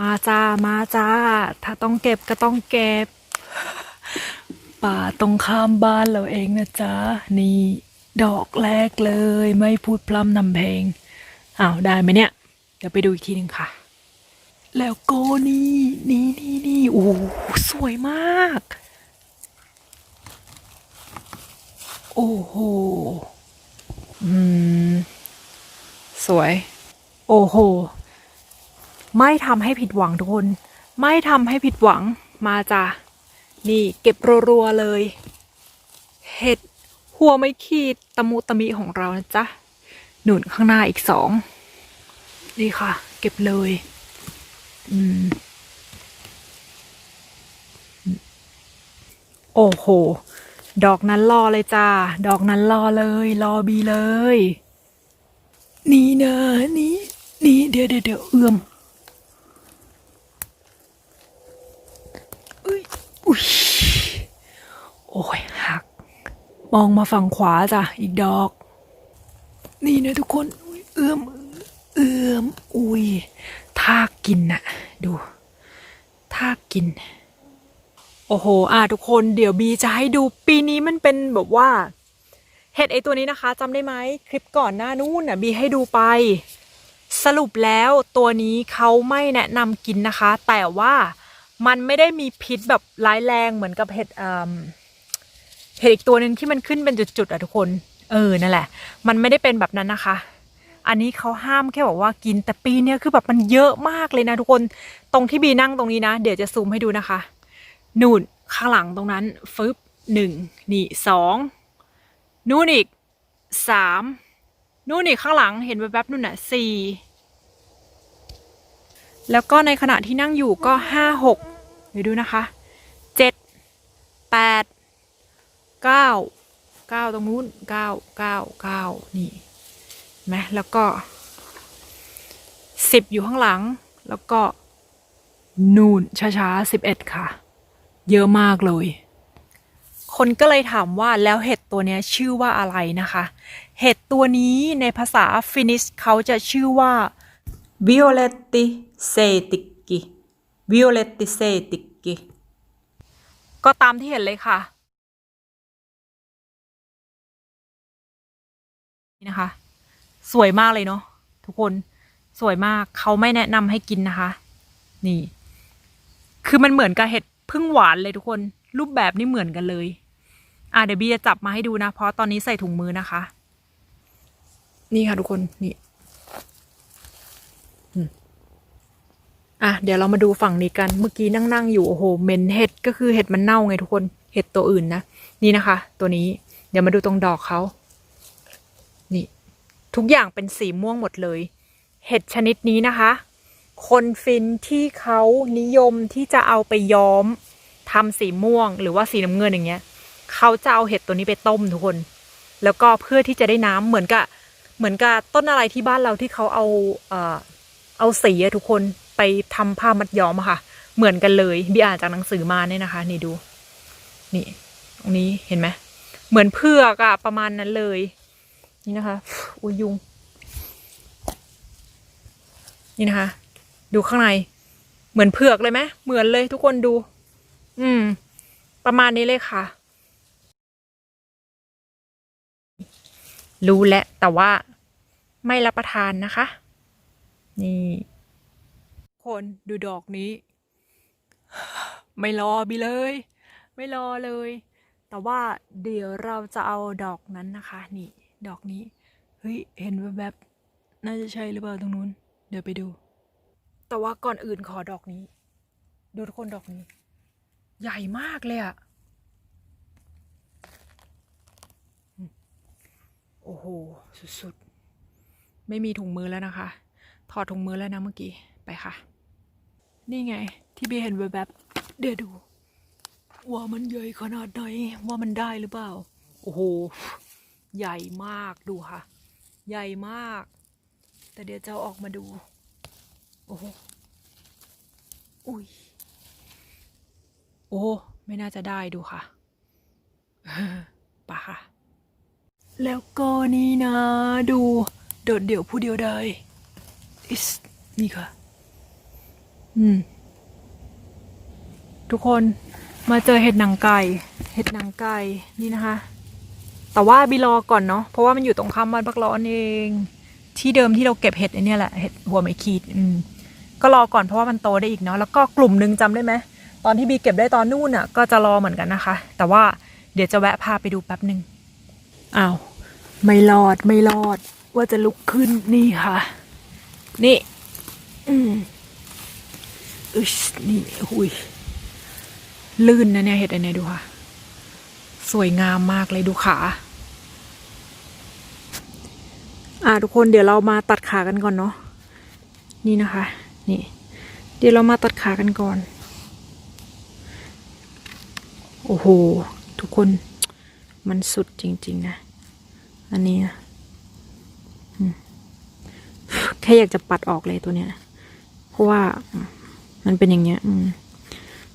มาจ้า มาจ้า ถ้าต้องเก็บก็ต้องเก็บ ป่าตรงข้ามบ้านเราเองนะจ๊ะ นี่ ดอกแรกเลย ไม่พูดพร่ำนำเพลงอ้าวได้ไหมเนี่ย เดี๋ยวไปดูอีกทีหนึ่งค่ะ แล้วก็นี่นี่นี่นี่โอ้สวยมาก โอ้โห อืม สวย โอ้โห ไม่ทำให้ผิดหวังทุกคน ไม่ทำให้ผิดหวังมาจ้ะนี่เก็บรัวๆเลย เห็ดหัวไม่ขีดตะมุตะมิของเรานะจ๊ะ หนุนข้างหน้าอีกสอง นี่ค่ะ เก็บเลย อืม โอ้โห ดอกนั้นรอเลยจ้า ดอกนั้นรอเลย รอบีเลย นี่นะนี่นี่เดี๋ยวเดี๋ยวเดี๋ยวเอื้อมอุ้ยอุ้ยโอ้ยหัก มองมาฝั่งขวาจ้ะอีกดอก นี่นะทุกคนอุ๊ยเอื้อมเอื้อมอุ้ยทากกินน่ะดูทากกิน โอ้โห อะทุกคนเดี๋ยวบีจะให้ดูปีนี้มันเป็นแบบว่า เห็ดไอตัวนี้นะคะจำได้ไหมคลิปก่อนหน้านู้นน่ะบีให้ดูไป สรุปแล้วตัวนี้เขาไม่แนะนำกินนะคะ แต่ว่ามันไม่ได้มีพิษแบบร้ายแรงเหมือนกับเห็ดอ่า เห็ดอีกตัวหนึ่งที่มันขึ้นเป็นจุดๆอะทุกคน เออนั่นแหละ มันไม่ได้เป็นแบบนั้นนะคะ อันนี้เขาห้ามแค่บอกว่ากินแต่ปีเนี้ยคือแบบมันเยอะมากเลยนะทุกคนตรงที่บีนั่งตรงนี้นะ เดี๋ยวจะซูมให้ดูนะคะนู่นข้างหลังตรงนั้นฟึบหนึ่งนี่สองนู่นอีกสามนู่นอีกข้างหลังเห็นแวบๆนู่นน่ะสี่แล้วก็ในขณะที่นั่งอยู่ก็ห้าหกเดี๋ยวดูนะคะเจ็ดแปด เก้าเก้าตรงนู้นเก้าเก้าเก้านี่เห็นไหมแล้วก็สิบอยู่ข้างหลัง แล้วก็ นู่นช้าๆสิบเอ็ดค่ะ เยอะมากเลย คนก็เลยถามว่าแล้วเห็ดตัวเนี้ยชื่อว่าอะไรนะคะ เห็ดตัวนี้ในภาษาฟินิชเขาจะชื่อว่า Violetti seitikki. Violetti seitikki. ก็ตามที่เห็นเลยค่ะ นะคะ สวยมากเลยเนาะทุกคนสวยมากเขาไม่แนะนำให้กินนะคะ นี่ คือมันเหมือนกับเห็ดพึ่งหวานเลยทุกคน รูปแบบนี่เหมือนกันเลย อะเดี๋ยวบีจะจับมาให้ดูนะ เพราะตอนนี้ใส่ถุงมือนะคะ นี่ค่ะทุกคนนี่อะเดี๋ยวเรามาดูฝั่งนี้กัน เมื่อกี้นั่งๆอยู่โอ้โหเหม็นเห็ดก็คือเห็ดมันเน่าไงทุกคน เห็ดตัวอื่นนะ นี่นะคะ ตัวนี้ เดี๋ยวมาดูตรงดอกเขา ทุกอย่างเป็นสีม่วงหมดเลย เห็ดชนิดนี้นะคะ คนฟินที่เขานิยมที่จะเอาไปย้อมทำสีม่วงหรือว่าสีน้ำเงินอย่างเงี้ยเขาจะเอาเห็ดตัวนี้ไปต้มทุกคน แล้วก็เพื่อที่จะได้น้ำเหมือนกับเหมือนกับต้นอะไรที่บ้านเราที่เขาเอาเอ่อเอาสีทุกคนไปทำผ้ามัดย้อมอะค่ะ เหมือนกันเลยบีอ่านจากหนังสือมาเนี่ยนะคะ นี่ดู นี่ตรงนี้เห็นไหมเหมือนเพือกอะประมาณนั้นเลย นี่นะคะอุยยุง นี่นะคะ ดูข้างใน เหมือนเผือกเลยไหมเหมือนเลยทุกคนดู อืม ประมาณนี้เลยค่ะ รู้แล้วแต่ว่าไม่รับประทานนะคะ นี่คนดูดอกนี้ ไม่รอบีเลย ไม่รอเลย แต่ว่าเดี๋ยวเราจะเอาดอกนั้นนะคะ นี่ ดอกนี้ เฮ้ย เห็นแวบๆน่าจะใช่หรือเปล่าตรงนู้น เดี๋ยวไปดู แต่ว่าก่อนอื่นขอดอกนี้ ดูทุกคนดอกนี้ ใหญ่มากเลยอะโอ้โห สุดๆ ไม่มีถุงมือแล้วนะคะ ถอดถุงมือแล้วนะเมื่อกี้ ไปค่ะ นี่ไง ที่บีเห็นแวบๆเดี๋ยวดู ว่ามันใหญ่ขนาดไหน ว่ามันได้หรือเปล่า โอ้โห ใหญ่มากดูค่ะ ใหญ่มาก แต่เดี๋ยวจะอออกมาดู โอ้โหอุ้ยโอ้ไม่น่าจะได้ดูค่ะป่ะค่ะ แล้วก็นี่นะ ดูโดดเดี่ยวผู้เดียวได้อิสนี่ค่ะ อืม ทุกคนมาเจอเห็ดหนังไก่ เห็ดหนังไก่ นี่นะคะ แต่ว่าบีรอก่อนเนาะเพราะว่ามันอยู่ตรงข้ามบ้านพักร้อนเอง ที่เดิมที่เราเก็บเห็ดไอเนี่ยแหละเห็ดหัวไม้ขีดอืมก็รอก่อนเพราะว่ามันโตได้อีกเนาะแล้วก็กลุ่มหนึ่งจำได้ไหมตอนที่บีเก็บได้ตอนนู่นอะ ก็จะรอเหมือนกันนะคะ แต่ว่าเดี๋ยวจะแวะพาไปดูแป๊บหนึ่งอ้าวไม่รอดไม่รอด ว่าจะลุกขึ้นนี่ค่ะ นี่ อืมอึชนี่หุยลื่นนะเนี่ยเห็ดอันเนี้ยดูค่ะ สวยงามมากเลยดูขา อ่าทุกคนเดี๋ยวเรามาตัดขากันก่อนเนาะนี่นะคะ นี่ เดี๋ยวเรามาตัดขากันก่อน โอ้โห ทุกคนมันสุดจริง ๆ นะ อันนี้นะแค่อยากจะปัดออกเลยตัวเนี้ย เพราะว่ามันเป็นอย่างเงี้ย อืม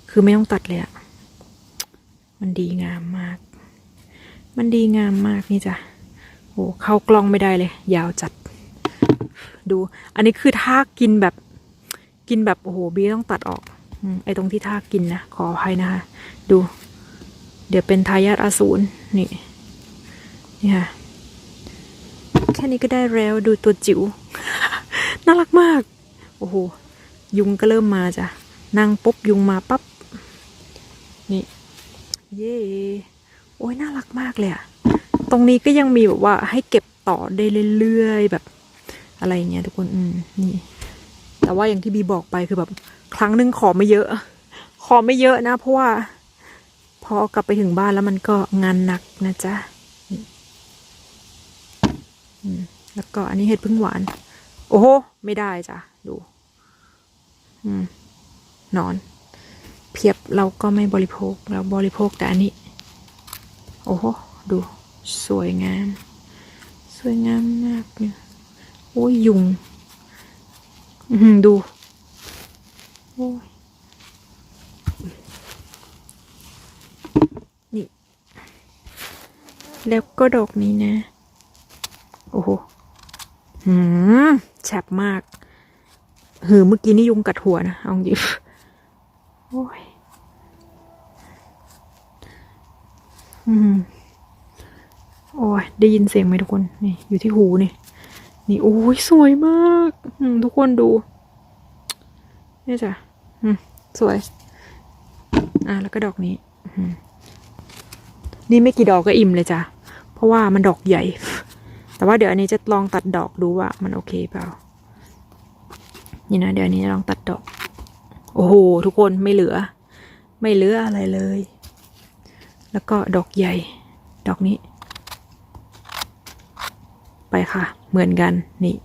คือไม่ต้องตัดเลยอะมันดีงามมาก มันดีงามมากนี่จ้ะ โอ้เข้ากล้องไม่ได้เลย ยาวจัด ดู อันนี้คือท่ากินแบบกินแบบโอ้โหบีต้องตัดออกอไอตรงที่ท่ากินนะขออภัยนะคะ ดู เดี๋ยวเป็นทายาทอสูรนี่นี่ค่ะแค่นี้ก็ได้แล้วดูตัวจิ๋วน่ารักมาก โอ้โห ยุงก็เริ่มมาจ้ะนั่งปุ๊บยุงมาปั๊บนี่ เย่โอ้ยน่ารักมากเลยอะ ตรงนี้ก็ยังมีแบบว่าให้เก็บต่อได้เรื่อยๆแบบอะไรเงี้ยทุกคนอืมนี่ แต่ว่าอย่างที่บีบอกไปคือแบบ ครั้งหนึ่งขอไม่เยอะ ขอไม่เยอะนะเพราะว่า พอกลับไปถึงบ้านแล้วมันก็งานหนักนะจ๊ะแล้วก็อันนี้เห็ดพึ่งหวาน โอ้โห ไม่ได้จ้ะ ดูอนอน เพียบเราก็ไม่บริโภค เราบริโภคแต่อันนี้ โอ้โห ดู สวยงาม สวยงามมากเนี่ยโอ้ยยุงดูโอ้ยนี่ แล้วก็ดอกนี้นะ โอ้โหหืมแฉบมาก หือเมื่อกี้นี่ยุงกัดหัวนะ เอาจริงโอ้ย อืม โอ้ยได้ยินเสียงไหมทุกคนนี่อยู่ที่หูนี่นี่โอ้ยสวยมากทุกคนดูนี่จ้ะสวย อะแล้วก็ดอกนี้นี่ไม่กี่ดอกก็อิ่มเลยจ้ะเพราะว่ามันดอกใหญ่ แต่ว่าเดี๋ยวอันนี้จะลองตัดดอกดูว่า มันโอเคเปล่า นี่นะเดี๋ยวอันนี้ลองตัดดอก โอ้โหทุกคนไม่เหลือ ไม่เหลืออะไรเลย แล้วก็ดอกใหญ่ ดอกนี้ ไปค่ะ เหมือนกันนี่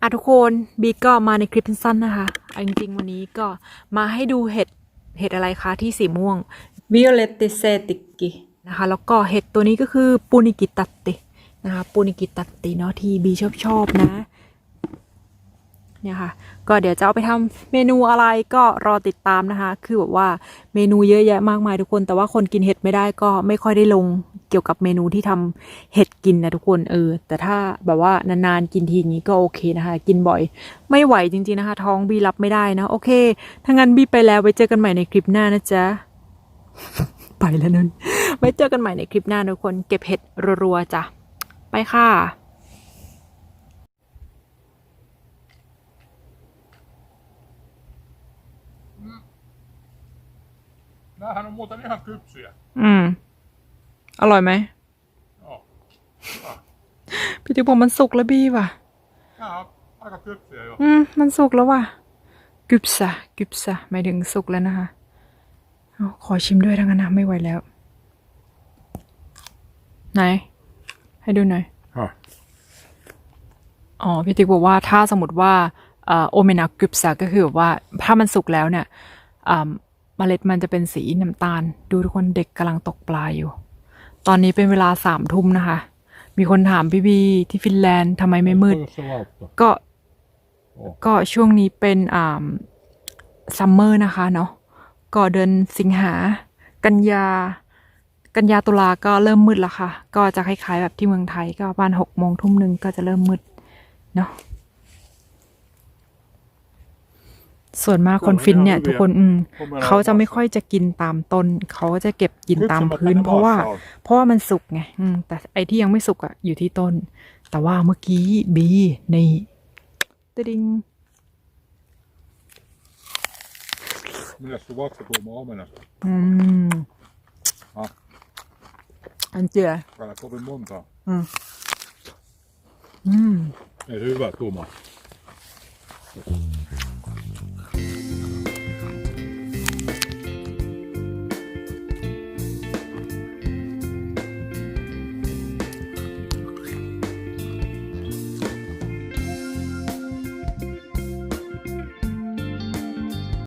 อะทุกคนบีก็มาในคลิปสั้นๆนะคะเอาจริงๆ วันนี้ก็มาให้ดูเห็ดเห็ดอะไรคะที่สีม่วง Violetti seetikki. นะคะ แล้วก็เห็ดตัวนี้ก็คือปูนิกิตัตตินะคะปูนิกิตัตติเนาะที่บีชอบชอบนะ เนี่ยค่ะ ก็เดี๋ยวจะเอาไปทำเมนูอะไรก็รอติดตามนะคะ คือแบบว่าเมนูเยอะแยะมากมายทุกคน แต่ว่าคนกินเห็ดไม่ได้ก็ไม่ค่อยได้ลงเกี่ยวกับเมนูที่ทำเห็ดกินนะทุกคนเออ แต่ถ้าแบบว่านานๆกินทีนี้ก็โอเคนะคะ กินบ่อย ไม่ไหวจริงๆนะคะ ท้องบีรับไม่ได้นะโอเคถ้างั้นบีไปแล้วไว้เจอกันใหม่ในคลิปหน้านะจ๊ะไปแล้วนั่นไว้เจอกันใหม่ในคลิปหน้าทุกคนเก็บเห็ดรัวๆจ้ะไปค่ะ Nämähän on muuten ihan kypsyjä. อืมอร่อยไหม Joo. Hyvä. พี่ติ๊กบอกมันสุกแล้วบี้ว่ะ Nämä on aika kypsyjä jo. อืม มันสุกแล้วว่ะกึบซะกึบซะหมายถึงสุกแล้วนะคะเอาขอชิมด้วยทั้งนั้นนะไม่ไหวแล้ว ไหน ให้ดูหน่อย Ja. อ๋อพี่ติ๊กบอกว่าถ้าสมมติว่าเอ่อโอเมนากึบซะก็คือแบบว่าถ้ามันสุกแล้วเนี่ยอ่า เมล็ดมันจะเป็นสีน้ำตาล ดูทุกคนเด็กกำลังตกปลาอยู่ ตอนนี้เป็นเวลาสามทุ่มนะคะ มีคนถามพี่บีที่ฟินแลนด์ทำไมไม่มืด Onko se lautta? ก็โอ้ก็ช่วงนี้เป็นอ่าซัมเมอร์นะคะเนาะก็เดือนสิงหา กันยา กันยาตุลาก็เริ่มมืดแล้วค่ะ ก็จะคล้ายๆแบบที่เมืองไทยก็ประมาณหกโมงทุ่มหนึ่งก็จะเริ่มมืดเนาะ ส่วนมากคนฟินเนี่ย ทุกคนอืมเขาจะไม่ค่อยจะกินตามต้น เขาก็จะเก็บกินตามพื้น เพราะว่า เพราะว่ามันสุกไงอืมแต่ไอที่ยังไม่สุกอะอยู่ที่ต้น แต่ว่าเมื่อกี้บีในตะดิง Millä sun vatsa tuoma omenasta? อืมอะอันเจือ Älä kovin montaa. อืมอืม Ei se hyvä tuuma.